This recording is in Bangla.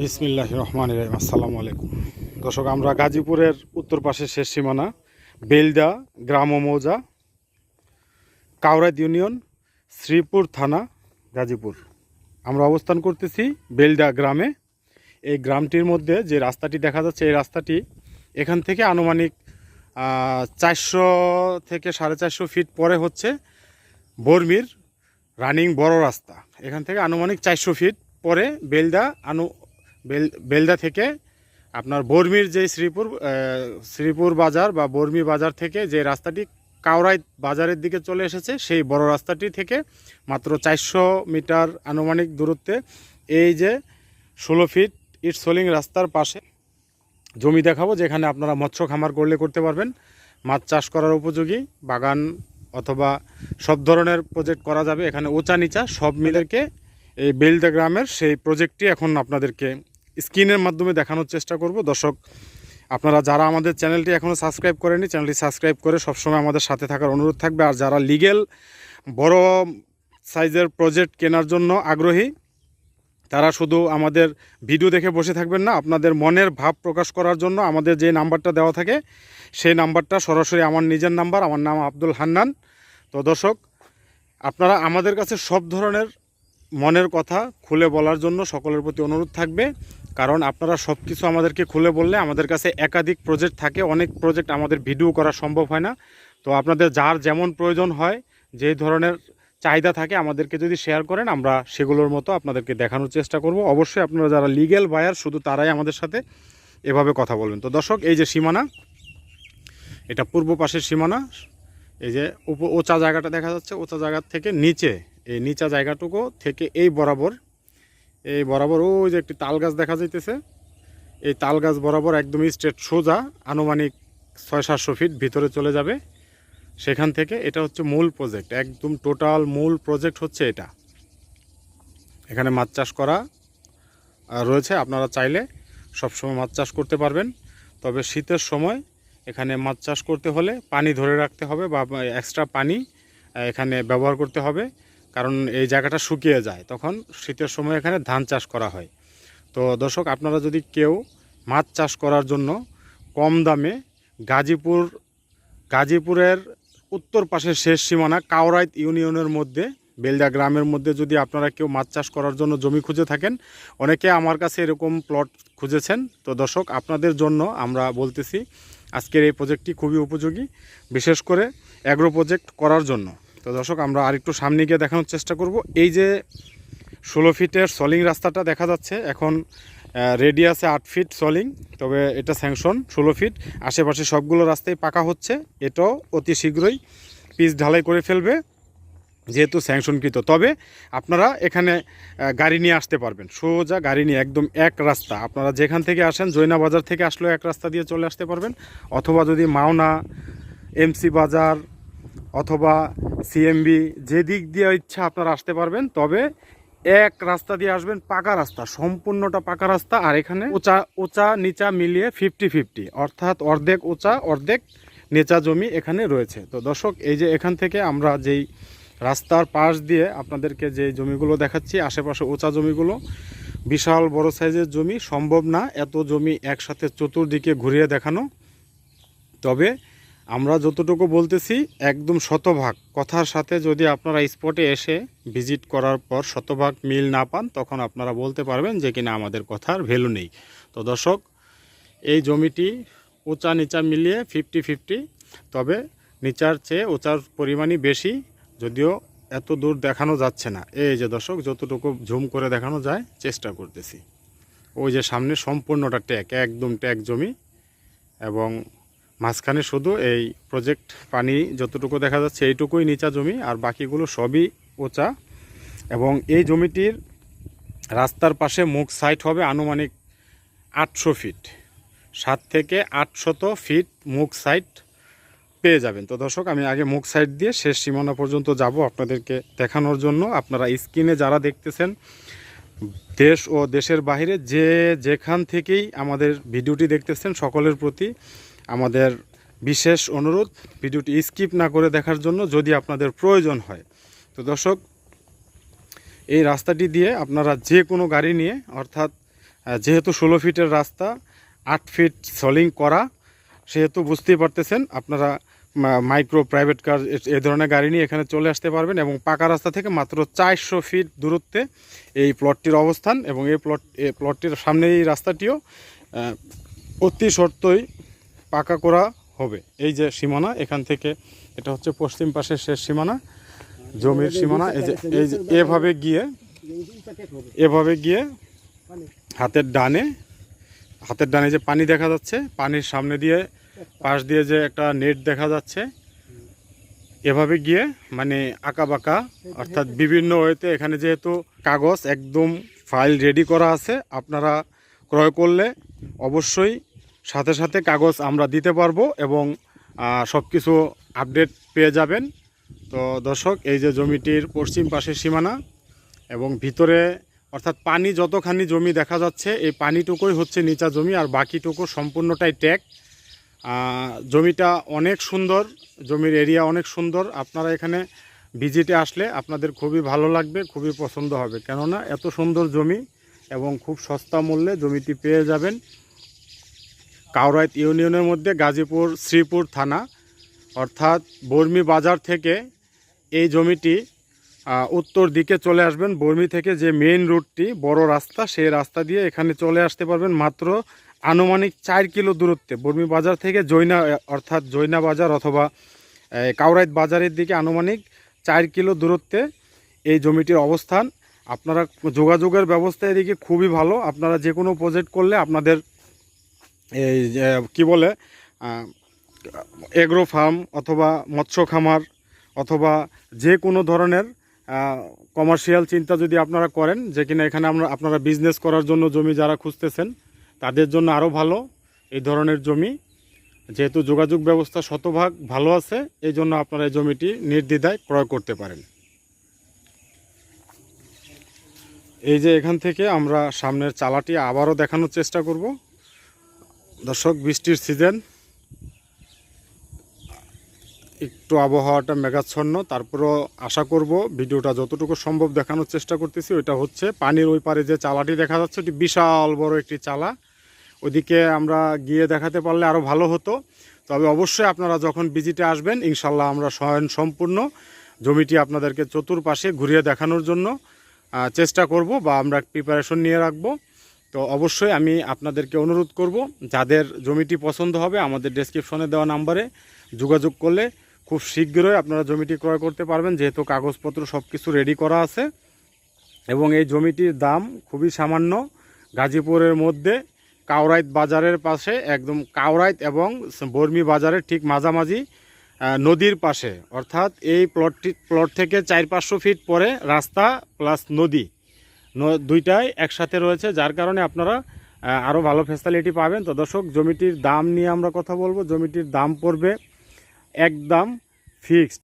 বিসমিল্লাহ রহমান রহিম আসসালামু আলাইকুম। দর্শক, আমরা গাজীপুরের উত্তর পাশের শেষ সীমানা, বেলদা, গ্রাম মৌজা কাউরাত ইউনিয়ন, শ্রীপুর থানা, গাজীপুর। আমরা অবস্থান করতেছি বেলদা গ্রামে। এই গ্রামটির মধ্যে যে রাস্তাটি দেখা যাচ্ছে, এই রাস্তাটি এখান থেকে আনুমানিক চারশো থেকে সাড়ে চারশো ফিট পরে হচ্ছে বর্মির রানিং বড় রাস্তা। এখান থেকে আনুমানিক চারশো ফিট পরে বেলদা আনু, বেল, বেলদা থেকে আপনার বর্মির যে শ্রীপুর শ্রীপুর বাজার বা বর্মি বাজার থেকে যে রাস্তাটি কাউরাই বাজারের দিকে চলে এসেছে, সেই বড় রাস্তাটি থেকে মাত্র চারশো মিটার আনুমানিক দূরত্বে এই যে ষোলো ফিট ইট সোলিং রাস্তার পাশে জমি দেখাবো, যেখানে আপনারা মৎস্য খামার করলে করতে পারবেন। মাছ চাষ করার উপযোগী, বাগান অথবা সব ধরনের প্রজেক্ট করা যাবে। এখানে উঁচা নিচা সব মিলেকে এই বেলদা গ্রামের সেই প্রজেক্টটি এখন আপনাদেরকে স্ক্রিনের মাধ্যমে দেখানোর চেষ্টা করব। দর্শক, আপনারা যারা আমাদের চ্যানেলটি এখনও সাবস্ক্রাইব করেনি চ্যানেলটি সাবস্ক্রাইব করে সবসময় আমাদের সাথে থাকার অনুরোধ থাকবে। আর যারা লিগেল বড় সাইজের প্রজেক্ট কেনার জন্য আগ্রহী, তারা শুধু আমাদের ভিডিও দেখে বসে থাকবেন না, আপনাদের মনের ভাব প্রকাশ করার জন্য আমাদের যে নাম্বারটা দেওয়া থাকে, সেই নাম্বারটা সরাসরি আমার নিজের নাম্বার, আমার নাম আব্দুল হান্নান। তো দর্শক, আপনারা আমাদের কাছে সব ধরনের মনের কথা খুলে বলার জন্য সকলের প্রতি অনুরোধ থাকবে। কারণ আপনারা সব কিছু আমাদেরকে খুলে বললে আমাদের কাছে একাধিক প্রজেক্ট থাকে, অনেক প্রজেক্ট আমাদের ভিডিও করা সম্ভব হয় না। তো আপনাদের যার যেমন প্রয়োজন হয়, যেই ধরনের চাহিদা থাকে আমাদেরকে যদি শেয়ার করেন, আমরা সেগুলোর মতো আপনাদেরকে দেখানোর চেষ্টা করব। অবশ্যই আপনারা যারা লিগ্যাল বায়ার শুধু তারাই আমাদের সাথে এভাবে কথা বলবেন। তো দর্শক, এই যে সীমানা, এটা পূর্ব পাশের সীমানা, এই যে উপ ওচা জায়গাটা দেখা যাচ্ছে, ওচা জায়গার থেকে নিচে এই নিচা জায়গাটুকু থেকে এই বরাবর এই বরাবর ওই যে একটি তাল গাছ দেখা যাইতেছে। এই তাল গাছ বরাবর একদমই স্ট্রেট সোজা, আনুমানিক ছয় সাতশো ফিট ভিতরে চলে যাবে। সেখান থেকে এটা হচ্ছে মূল প্রজেক্ট একদম টোটাল মূল প্রজেক্ট হচ্ছে এটা। এখানে মাছ চাষ করা রয়েছে, আপনারা চাইলে সবসময় মাছ চাষ করতে পারবেন। তবে শীতের সময় এখানে মাছ চাষ করতে হলে পানি ধরে রাখতে হবে বা এক্সট্রা পানি এখানে ব্যবহার করতে হবে। কারণ এই জায়গাটা শুকিয়ে যায়, তখন শীতের সময় এখানে ধান চাষ করা হয়। তো দর্শক, আপনারা যদি কেউ মাছ চাষ করার জন্য কম দামে গাজীপুর, গাজীপুরের উত্তর পাশের শেষ সীমানা কাউরাইত ইউনিয়নের মধ্যে, বেলদা গ্রামের মধ্যে যদি আপনারা কেউ মাছ চাষ করার জন্য জমি খুঁজে থাকেন, অনেকে আমার কাছে এরকম প্লট খুঁজেছেন। তো দর্শক, আপনাদের জন্য আমরা বলতেছি, আজকের এই প্রজেক্টটি খুবই উপযোগী, বিশেষ করে অ্যাগ্রো প্রজেক্ট করার জন্য। তো দর্শক, আমরা আরেকটু সামনে গিয়ে দেখানোর চেষ্টা করব। এই যে ষোলো ফিটের সলিং রাস্তাটা দেখা যাচ্ছে, এখন রেডি আছে আট ফিট সলিং, তবে এটা স্যাংশন ষোলো ফিট। আশেপাশে সবগুলো রাস্তায় পাকা হচ্ছে, এটাও অতি শীঘ্রই পিচ ঢালাই করে ফেলবে, যেহেতু স্যাংশনকৃত তবে আপনারা এখানে গাড়ি নিয়ে আসতে পারবেন, সোজা গাড়ি নিয়ে, একদম এক রাস্তা। আপনারা যেখান থেকে আসেন জৈনা বাজার থেকে আসলেও এক রাস্তা দিয়ে চলে আসতে পারবেন, অথবা যদি মাওনা, এমসি বাজার অথবা সিএমবি যে দিক দিয়ে ইচ্ছা আপনারা আসতে পারবেন, তবে এক রাস্তা দিয়ে আসবেন পাকা রাস্তা, সম্পূর্ণটা পাকা রাস্তা, আর এখানে উঁচা উঁচা নিচা মিলিয়ে ফিফটি ফিফটি অর্থাৎ অর্ধেক উঁচা, অর্ধেক নিচা জমি এখানে রয়েছে। তো দর্শক, এই যে এখান থেকে আমরা যেই রাস্তার পাশ দিয়ে আপনাদেরকে যে জমিগুলো দেখাচ্ছি, আশেপাশে উঁচা জমিগুলো, বিশাল বড় সাইজের জমি, সম্ভব না এত জমি একসাথে চতুর্দিকে ঘুরিয়ে দেখানো। তবে আমরা যতটুকু বলতেছি, একদম শতভাগ। কথার সাথে যদি আপনারা স্পটে এসে ভিজিট করার পর শতভাগ মিল না পান, তখন আপনারা বলতে পারবেন যে কিনা আমাদের কথার ভ্যালু নেই। তো দর্শক, এই জমিটি উঁচা নিচা মিলিয়ে ফিফটি ফিফটি তবে নিচার চেয়ে উঁচার পরিমাণই বেশি, যদিও এত দূর দেখানো যাচ্ছে না। এই যে দর্শক, যতটুকু ঝুম করে দেখানো যায়, চেষ্টা করতেছি। ওই যে সামনে সম্পূর্ণটা ট্যাক একদম ট্যাক জমি এবং মাঝখানে শুধু এই প্রজেক্ট পানি যতটুকু দেখা যাচ্ছে এইটুকুই নিচা জমি, আর বাকিগুলো সবই উঁচা এবং এই জমিটির রাস্তার পাশে মুখ সাইট হবে আনুমানিক আটশো ফিট। সাত থেকে আটশত ফিট মুখ সাইট পেয়ে যাবেন। তো দর্শক, আমি আগে মুখ সাইড দিয়ে শেষ সীমানা পর্যন্ত যাব আপনাদেরকে দেখানোর জন্য। আপনারা স্ক্রিনে যারা দেখতেছেন, দেশ ও দেশের বাইরে যে যেখান থেকেই আমাদের ভিডিওটি দেখতেছেন, সকলের প্রতি আমাদের বিশেষ অনুরোধ, ভিডিওটি স্কিপ না করে দেখার জন্য যদি আপনাদের প্রয়োজন হয়। তো দর্শক, এই রাস্তাটি দিয়ে আপনারা যে কোনো গাড়ি নিয়ে, অর্থাৎ যেহেতু ষোলো ফিটের রাস্তা, আট ফিট সলিং করা, সেহেতু বুঝতেই পারতেছেন, আপনারা মাইক্রো প্রাইভেট কার, এ ধরনের গাড়ি নিয়ে এখানে চলে আসতে পারবেন এবং পাকা রাস্তা থেকে মাত্র চারশো ফিট দূরত্বে এই প্লটটির অবস্থান এবং এই প্লট এই প্লটটির সামনে এই রাস্তাটিও অতি সত্ত্বই পাকা করা হবে। এই যে সীমানা, এখান থেকে এটা হচ্ছে পশ্চিম পাশের শেষ সীমানা, জমির সীমানা, এই যে এই যে, এভাবে গিয়ে এভাবে গিয়ে হাতের ডানে হাতের ডানে যে পানি দেখা যাচ্ছে, পানির সামনে দিয়ে, পাশ দিয়ে যে একটা নেট দেখা যাচ্ছে, এভাবে গিয়ে মানে আঁকা বাঁকা, অর্থাৎ বিভিন্ন ওয়েতে এখানে যেহেতু কাগজ একদম ফাইল রেডি করা আছে, আপনারা ক্রয় করলে অবশ্যই সাথে সাথে কাগজ আমরা দিতে পারব এবং সব কিছু আপডেট পেয়ে যাবেন। তো দর্শক, এই যে জমিটির পশ্চিম পাশের সীমানা এবং ভিতরে, অর্থাৎ পানি যতখানি জমি দেখা যাচ্ছে, এই পানিটুকুই হচ্ছে নিচা জমি আর বাকিটুকু সম্পূর্ণটাই ট্যাগ। জমিটা অনেক সুন্দর, জমির এরিয়া অনেক সুন্দর। আপনারা এখানে ভিজিটে আসলে আপনাদের খুবই ভালো লাগবে, খুবই পছন্দ হবে। কেননা এত সুন্দর জমি এবং খুব সস্তা মূল্যে জমিটি পেয়ে যাবেন। কাউরাইত ইউনিয়নের মধ্যে গাজীপুর, শ্রীপুর থানা, অর্থাৎ বর্মি বাজার থেকে এই জমিটি উত্তর দিকে চলে আসবেন। বর্মি থেকে যে মেইন রুটটি বড় রাস্তা, সেই রাস্তা দিয়ে এখানে চলে আসতে পারবেন মাত্র আনুমানিক চার কিলো দূরত্বে। বর্মি বাজার থেকে জৈনা, অর্থাৎ জৈনা বাজার অথবা কাউরাইত বাজারের দিকে আনুমানিক চার কিলো দূরত্বে এই জমিটির অবস্থান। আপনারা যোগাযোগের ব্যবস্থা এদিকে খুবই ভালো। আপনারা যে কোনো প্রজেক্ট করলে আপনাদের এই কি বলে এগ্রো ফার্ম অথবা মৎস্য খামার অথবা যে কোনো ধরনের কমার্শিয়াল চিন্তা যদি আপনারা করেন যে কিনা এখানে আমরা, আপনারা বিজনেস করার জন্য জমি যারা খুঁজতেছেন, তাদের জন্য আরও ভালো এই ধরনের জমি। যেহেতু যোগাযোগ ব্যবস্থা শতভাগ ভালো আছে, এই জন্য আপনারা এই জমিটি নির্দ্বিধায় ক্রয় করতে পারেন। এই যে এখান থেকে আমরা সামনের চালাটি আবারও দেখানোর চেষ্টা করব। দর্শক, বৃষ্টির সিজন একটু আবহাওয়াটা মেঘাচ্ছন্ন, তারপরও আশা করব ভিডিওটা যতটুকু সম্ভব দেখানোর চেষ্টা করতেছি, ওইটা হচ্ছে পানির ওই পারে যে চালাটি দেখা যাচ্ছে, ওটি বিশাল বড় একটি চালা। ওদিকে আমরা গিয়ে দেখাতে পারলে আরও ভালো হতো। তবে অবশ্যই আপনারা যখন ভিজিটে আসবেন, ইনশাল্লাহ আমরা স্বয়ং সম্পূর্ণ জমিটি আপনাদেরকে চতুর্পাশে ঘুরিয়ে দেখানোর জন্য চেষ্টা করব বা আমরা প্রিপারেশন নিয়ে রাখব। তো অবশ্যই আমি আপনাদেরকে অনুরোধ করব, যাদের জমিটি পছন্দ হবে, আমাদের ডেসক্রিপশনে দেওয়া নাম্বারে যোগাযোগ করলে খুব শীঘ্রই আপনারা জমিটি ক্রয় করতে পারবেন, যেহেতু কাগজপত্র সব কিছু রেডি করা আছে। এবং এই জমিটির দাম খুবই সামান্য, গাজীপুরের মধ্যে কাউরাইত বাজারের পাশে, একদম কাউরাইত এবং বর্মি বাজারের ঠিক মাঝামাঝি নদীর পাশে। অর্থাৎ এই প্লটটি প্লট থেকে চার পাঁচশো ফিট পরে রাস্তা প্লাস নদী। দুইটাই একসাথে রয়েছে, যার কারণে আপনারা আরও ভালো ফেসিলিটি পাবেন। তো দর্শক, জমিটির দাম নিয়ে আমরা কথা বলব। জমিটির দাম পড়বে একদম ফিক্সড